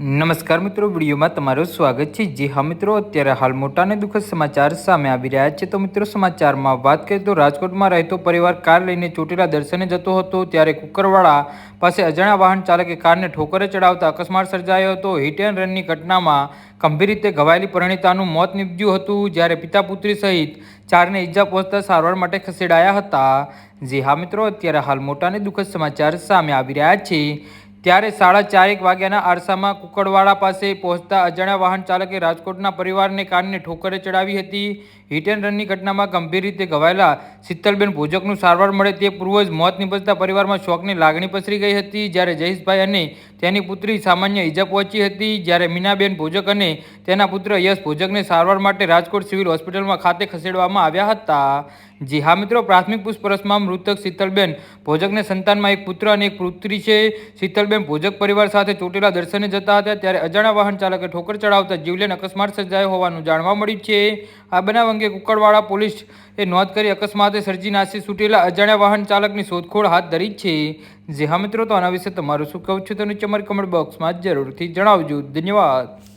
નમસ્કાર મિત્રો, વિડીયોમાં તમારું સ્વાગત છે. જે હા મિત્રો, અત્યારે હાલ મોટા અને દુઃખદ સમાચાર સામે આવી રહ્યા છે. તો મિત્રો, સમાચારમાં વાત કરીએ તો રાજકોટમાં રહેતો પરિવાર કાર લઈને ચોટીલા દર્શને જતો હતો. ત્યારે કુકરવાડા પાસે અજાણ્યા વાહન ચાલકે કારને ઠોકરે ચડાવતા અકસ્માત સર્જાયો હતો. હિટ એન્ડ રનની ઘટનામાં ગંભીર રીતે ઘવાયેલી પરિણીતાનું મોત નીપજ્યું હતું, જ્યારે પિતા પુત્રી સહિત ચારને ઈજા પહોંચતા સારવાર માટે ખસેડાયા હતા. જે હા મિત્રો, અત્યારે હાલ મોટા અને દુઃખદ સમાચાર સામે આવી રહ્યા છે. ત્યારે સાડા ચારેક વાગ્યાના આરસામાં કુકડવાડા પાસે પહોંચતા અજાણ્યા વાહન ચાલકે રાજકોટના પરિવારને કારને ઠોકરે ચડાવી હતી. હિટ એન્ડ રનની ઘટનામાં ગંભીર રીતે ઘવાયેલા શીતલબેન ભોજકનું સારવાર મળે તે પૂર્વ મોત નિપજતા પરિવારમાં શોકની લાગણી પસરી ગઈ હતી. જ્યારે જયેશભાઈ અને તેની પુત્રી સામાન્ય ઈજા પહોંચી હતી, જ્યારે મીનાબેન ભોજક અને તેના પુત્ર યશ ભોજકને સારવાર માટે રાજકોટ સિવિલ હોસ્પિટલમાં ખાતે ખસેડવામાં આવ્યા હતા. જી હા મિત્રો, પ્રાથમિક પૂછપરછમાં મૃતક શીતલબેન ભોજકને સંતાનમાં એક પુત્ર અને એક પુત્રી છે. શીતલબેન ભોજક પરિવાર સાથે ચોટીલા દર્શને જતા હતા, ત્યારે અજાણ્યા વાહન ચાલકે ઠોકર ચડાવતા જીવલેણ અકસ્માત સર્જાયો હોવાનું જાણવા મળ્યું છે. આ બનાવ અંગે કુકડવાડા પોલીસ એ નોંધ કરી અકસ્માતે સર્જી નાસી છૂટેલા અજાણ્યા વાહન ચાલકની શોધખોળ હાથ ધરી છે. જી હા મિત્રો, તો આના વિશે તમારું શું કહું છું? તો નીચે અમારી કમેન્ટ બોક્સમાં જરૂરથી જણાવજો. ધન્યવાદ.